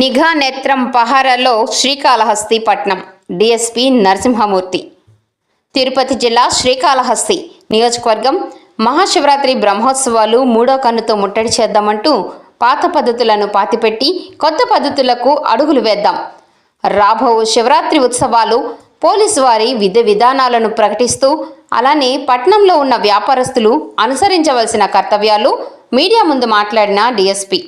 నిఘా నేత్రం పహారలో శ్రీకాళహస్తి పట్నం డిఎస్పి నరసింహమూర్తి. తిరుపతి జిల్లా శ్రీకాళహస్తి నియోజకవర్గం మహాశివరాత్రి బ్రహ్మోత్సవాలు మూడో కన్నుతో ముట్టడి చేద్దామంటూ పాత పద్ధతులను పాతిపెట్టి కొత్త పద్ధతులకు అడుగులు వేద్దాం. రాబో శివరాత్రి ఉత్సవాలు పోలీసు వారి విధి విధానాలను ప్రకటిస్తూ అలానే పట్నంలో ఉన్న వ్యాపారస్తులు అనుసరించవలసిన కర్తవ్యాలు మీడియా ముందు మాట్లాడిన డిఎస్పి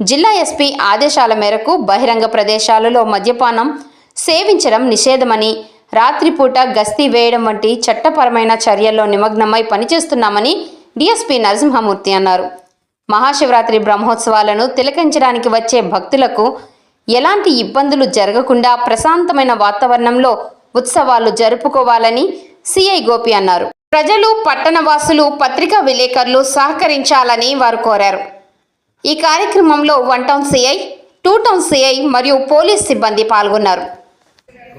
జిల్లా ఎస్పీ ఆదేశాల మేరకు బహిరంగ ప్రదేశాలలో మద్యపానం సేవించడం నిషేధమని రాత్రిపూట గస్తీ వేయడం వంటి చట్టపరమైన చర్యల్లో నిమగ్నమై పనిచేస్తున్నామని డీఎస్పీ నరసింహమూర్తి అన్నారు. మహాశివరాత్రి బ్రహ్మోత్సవాలను తిలకించడానికి వచ్చే భక్తులకు ఎలాంటి ఇబ్బందులు జరగకుండా ప్రశాంతమైన వాతావరణంలో ఉత్సవాలు జరుపుకోవాలని సిఐ గోపి అన్నారు. ప్రజలు పట్టణవాసులు పత్రికా విలేకరులు సహకరించాలని వారు కోరారు. ఈ కార్యక్రమంలో one town CI two town CI మరియు పోలీస్ సిబ్బంది పాల్గొన్నారు.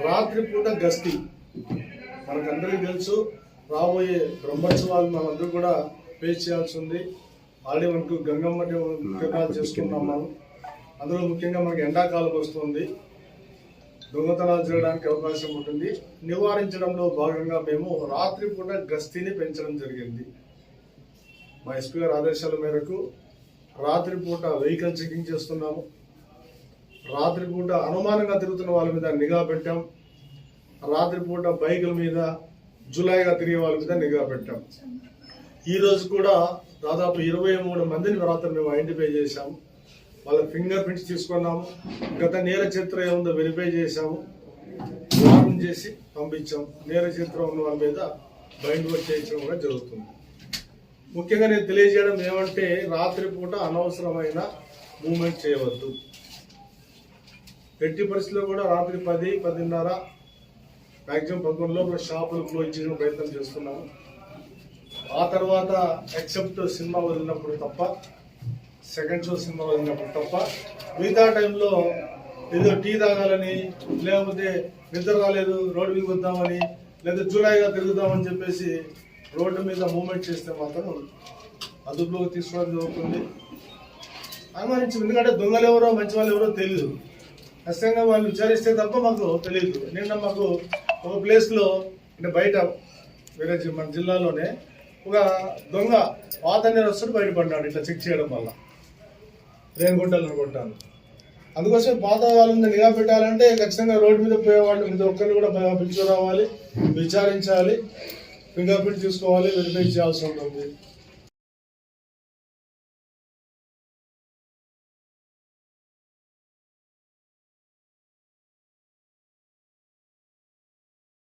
రాత్రిపూట గస్తీ. మనకందరికీ తెలుసు రాబోయే బ్రహ్మోత్సవాలు మనందరూ కూడా ఫేస్ చేయాల్సి ఉంది. ఆల్రెడీ మనకు గంగమ్మ ముఖ్యంగా చేసుకున్నాం మనం. అందులో ముఖ్యంగా మనకి ఎండాకాలం వస్తుంది. దొంగతనాలు జరగడానికి అవకాశం ఉంటుంది. నివారించడంలో భాగంగా మేము రాత్రిపూట గస్తీని పెంచడం జరిగింది. మా ఎస్పీ గారి ఆదేశాల మేరకు రాత్రిపూట వెహికల్ చెకింగ్ చేస్తున్నాము. రాత్రిపూట అనుమానంగా తిరుగుతున్న వాళ్ళ మీద నిఘా పెట్టాం. రాత్రిపూట బైకుల మీద జులైగా తిరిగే వాళ్ళ మీద నిఘా పెట్టాం. ఈరోజు కూడా దాదాపు ఇరవై మూడు మందిని రాత్రి మేము ఐడెంటిఫై చేశాము. వాళ్ళ ఫింగర్ ప్రింట్స్ తీసుకున్నాము. గత నేర చరిత్ర ఏముందో వెరిఫై చేశాము. వారం చేసి పంపించాం. నేర చిత్రం ఉన్న వాళ్ళ మీద బైండ్ వర్క్ చేయించడం కూడా జరుగుతుంది. ముఖ్యంగా నేను తెలియజేయడం ఏమంటే రాత్రిపూట అనవసరమైన మూమెంట్ చేయవద్దు. ఎట్టి పరిస్థితుల్లో కూడా రాత్రి పది పదిన్నర మ్యాక్సిమం పదకొండు లోపల షాపులు క్లోజ్ చేయడం ప్రయత్నం చేస్తున్నాము ఆ తర్వాత ఎక్సెప్ట్ సినిమా వదిలినప్పుడు తప్ప సెకండ్ షో సినిమా వదిలినప్పుడు తప్ప మిగతా టైంలో ఏదో టీ తాగాలని లేకపోతే నిద్ర రాలేదు రోడ్డు మీద వద్దామని లేదా జూలైగా తిరుగుదామని చెప్పేసి రోడ్డు మీద మూమెంట్ చేస్తే మాత్రం అదుపులోకి తీసుకోవడం జరుగుతుంది. అనుమానించు ఎందుకంటే దొంగలు ఎవరో మంచి వాళ్ళు ఎవరో తెలియదు ఖచ్చితంగా వాళ్ళు విచారిస్తే తప్ప మాకు తెలియదు నిన్న మాకు ఒక ప్లేస్లో అంటే బయట వేరే మన జిల్లాలోనే ఒక దొంగ పాత నేరస్తుడు బయటపడ్డాడు ఇట్లా చెక్ చేయడం వల్ల. రేణుగుంటలు అనుకుంటాను అందుకోసం పాత వాళ్ళని నిఘా పెట్టాలంటే ఖచ్చితంగా రోడ్డు మీద పోయేవాళ్ళు ప్రతి ఒక్కరిని కూడా బ- పిలుచుకురావాలి విచారించాలి. ఫింగర్ ప్రింట్ తీసుకోవాలి వెరిఫై చేయాల్సి ఉంటుంది.